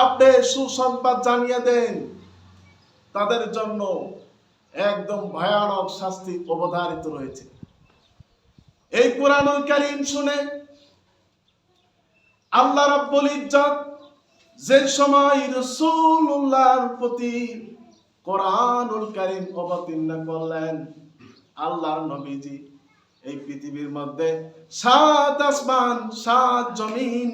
আপনি সুসংবাদ জানিয়ে দেন। তাদের জন্য একদম ভয়ানক শাস্তি অবধারিত রয়েছে। এই কোরআনুল কারীম শুনে আল্লাহ রাব্বুল ইজ্জত যে সময় রাসূলুল্লাহর প্রতি কোরআনুল কারীম অবতীর্ণ করলেন, আল্লাহর নবীজি এই পৃথিবীর মধ্যে সাত আসমান, সাত জমিন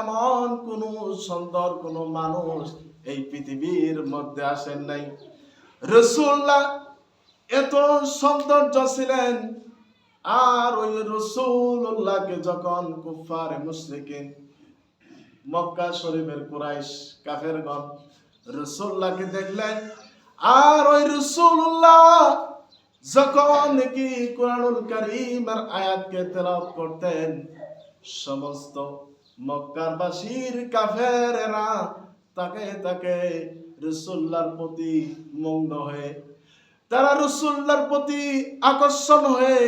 এমন কোন সুন্দর কোন মানুষ এই পৃথিবীর মধ্যে আসেন নাই। রসুল্লাহ এত সৌন্দর্য ছিলেন, আর ওই রসুল্লাহকে যখন কুফারে মুশরিকিন, মক্কা শরীফের কুরাইশ কাফেরগণ রসুল্লাহকে দেখলেন, আর ওই রসুল্লাহ যখন নাকি কোরআনুল কারীমের আয়াতকে তেলাওয়াত করতেন, সমস্ত মক্কার বাসীর কাফেরেরা তাকে তাকে রসুল্লাহর প্রতি মগ্ন হয়ে, তারা রসুল্লাহর প্রতি আকর্ষণ হয়ে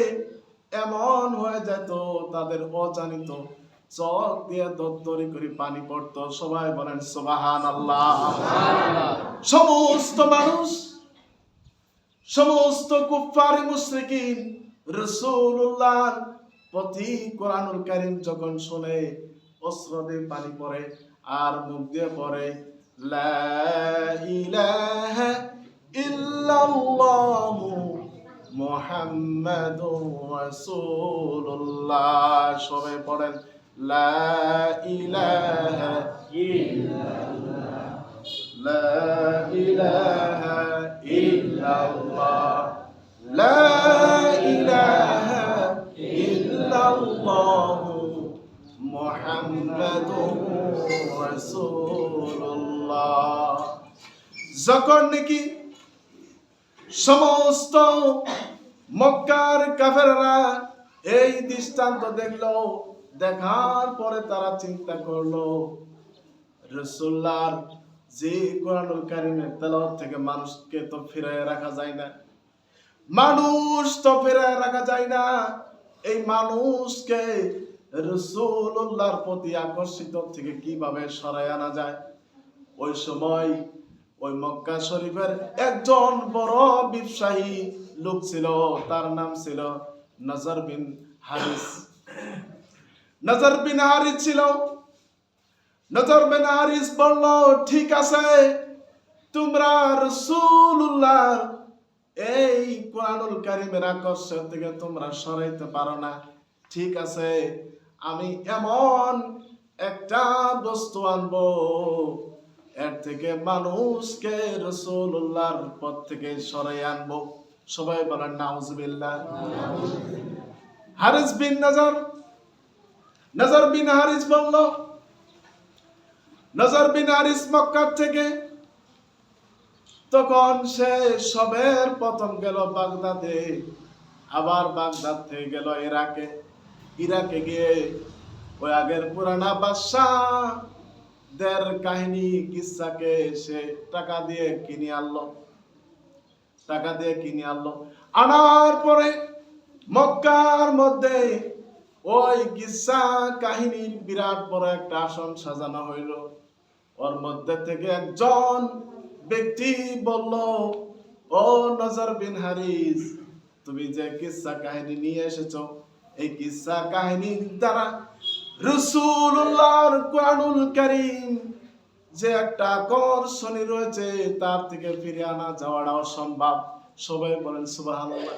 এমন হয়ে যেত, তাদের অজানিত দিয়ে দত্তরি করে পানি পড়তো। সবাই বলেন সোবাহান আল্লাহ সমস্ত মানুষ, সমস্ত কুফারি রাসূলুল্লাহ প্রতি কোরআনুল কারীম যখন শুনে অস্ত্র দিয়ে পানি পড়ে আর মুখ দিয়ে পরে মোহাম্মদুর পড়েন লা ইলাহা ইল্লাল্লাহ। লা যখন নাকি সমস্ত মক্কার কাফেররা এই দৃষ্টান্ত দেখল, দেখার পরে তারা চিন্তা করল রসুল্লার যে কোরআনুল কারিমের তেল থেকে মানুষকে তো ফিরায় রাখা যায় না। মানুষ তো ফিরায় রাখা যায় না। এই মানুষকে রসুল্লাহর প্রতি আকর্ষিত থেকে কীভাবে সরাই আনা যায়? ওই সময় ওই মক্কা শরীফের একজন বড় ব্যবসায়ী লোক ছিল, তার নাম ছিল নজর বিন হারিস। নজর বিন হারিস ছিল। নজর বিন হারিস বলল, ঠিক আছে, তোমরা রসুল্লাহ এই কোরআনুল কারিমের আকর্ষণ থেকে তোমরা সরাইতে পারো না। ঠিক আছে আমি এমন একটা বস্তু আনব, এর থেকে মানুষকে রসুল্লাহর পথ থেকে সরাই আনব। সবাই বলেন, নাউজুবিল্লাহ। হারিস বিন নজর নজর বিন হারিস বলল, নজর বিন হারিস মক্কার থেকে তখন সে সবের প্রথম গেল বাগদাদে, আবার বাগদাদ থেকে গেল ইরাকে। ইরাকে গিয়ে ওই আগের পুরানা বাদশাহ দের কাহিনী, কিসাকে সে টাকা দিয়ে কিনে আনলো। টাকা দিয়ে কিনে আনলো। আনার পরে মক্কার মধ্যে ওই কিসা কাহিনীর বিরাট বড় একটা আসন সাজানো হইল। ওর মধ্যে থেকে একজন ব্যক্তি বলল, ও নজর বিন হারিস, তুমি যে কিসা কাহিনী নিয়ে এসেছ এই কিসা কাহিনীর দ্বারা রসুল্লাহর কোরআনুল কারীম যে একটা আকর্ষণী রয়েছে, তার থেকে ফিরে আনা যাওয়াটা অসম্ভব। সবাই বলেন, সুবহানাল্লাহ।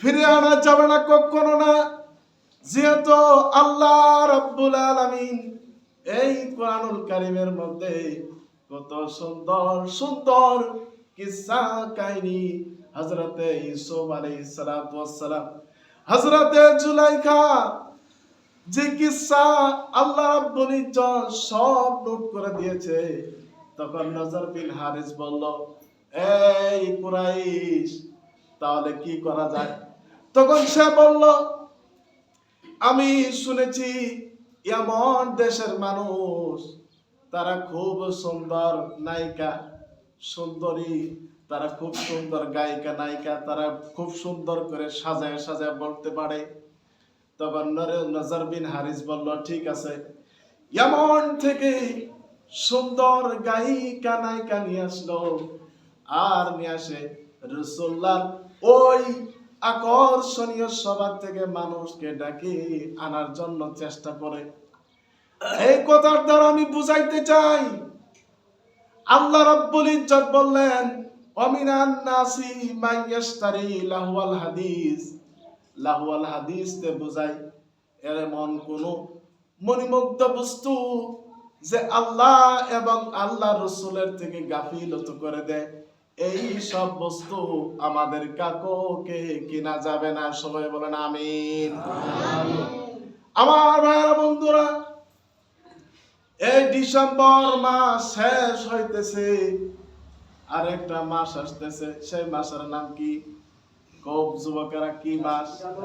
ফিরে আনা যাবে না কখনো না, যেহেতু আল্লাহ রাব্বুল আলামিন এই কোরআনুল কারীমের মধ্যে কত সুন্দর সুন্দর কিসা কাহিনী আলাইহিস সালাতু ওয়াস সালাম হযরতে জুলাইখা, যে কিসা আল্লাহ রাব্বুল ইজ্জত সব নোট করে দিয়েছে। তখন নজর বিন হারিস বলল, এই কুরাইশ, তাহলে কি করা যায়? তখন সে বলল, আমি শুনেছি এমন দেশের মানুষ, তারা খুব সুন্দর নায়িকা। সুন্দরী, তারা খুব সুন্দর গায়িকা, নায়িকা, তারা খুব সুন্দর করে সাজায় সাজায় বলতে পারে। তখন নজর বিন হারিস বলল, ঠিক আছে। এমন থেকে সুন্দর গায়িকা, নায়িকা নিয়ে আসলো। আর নিয়ে আসে রসুল্লাহ ওই আকর্ষণীয় সবার থেকে মানুষকে ডাকে আনার জন্য চেষ্টা করে। এই কথার দ্বারা আমি বুঝাইতে চাই আল্লাহ রাব্বুল ইজ্জত বললেন অমিনান নাসি মাইয়াশতারি লাহুয়াল হাদিস। লাহুয়াল হাদিস তে বুঝাই এর এমন কোন মনিমুগ্ধ বস্তু যে আল্লাহ এবং আল্লাহ রসুলের থেকে গাফিলত করে দেয়। এই সব বস্তু আমাদের কাকুকে কিনা যাবে না। সবাই বলেন আমিন। আমার ভাইয়েরা বন্ধুরা এই ডিসেম্বর মাস শেষ হইতেছে। আর একটা মাস আসতেছে। সেই মাসের নাম কি? কব যুবকেরা কি মাস?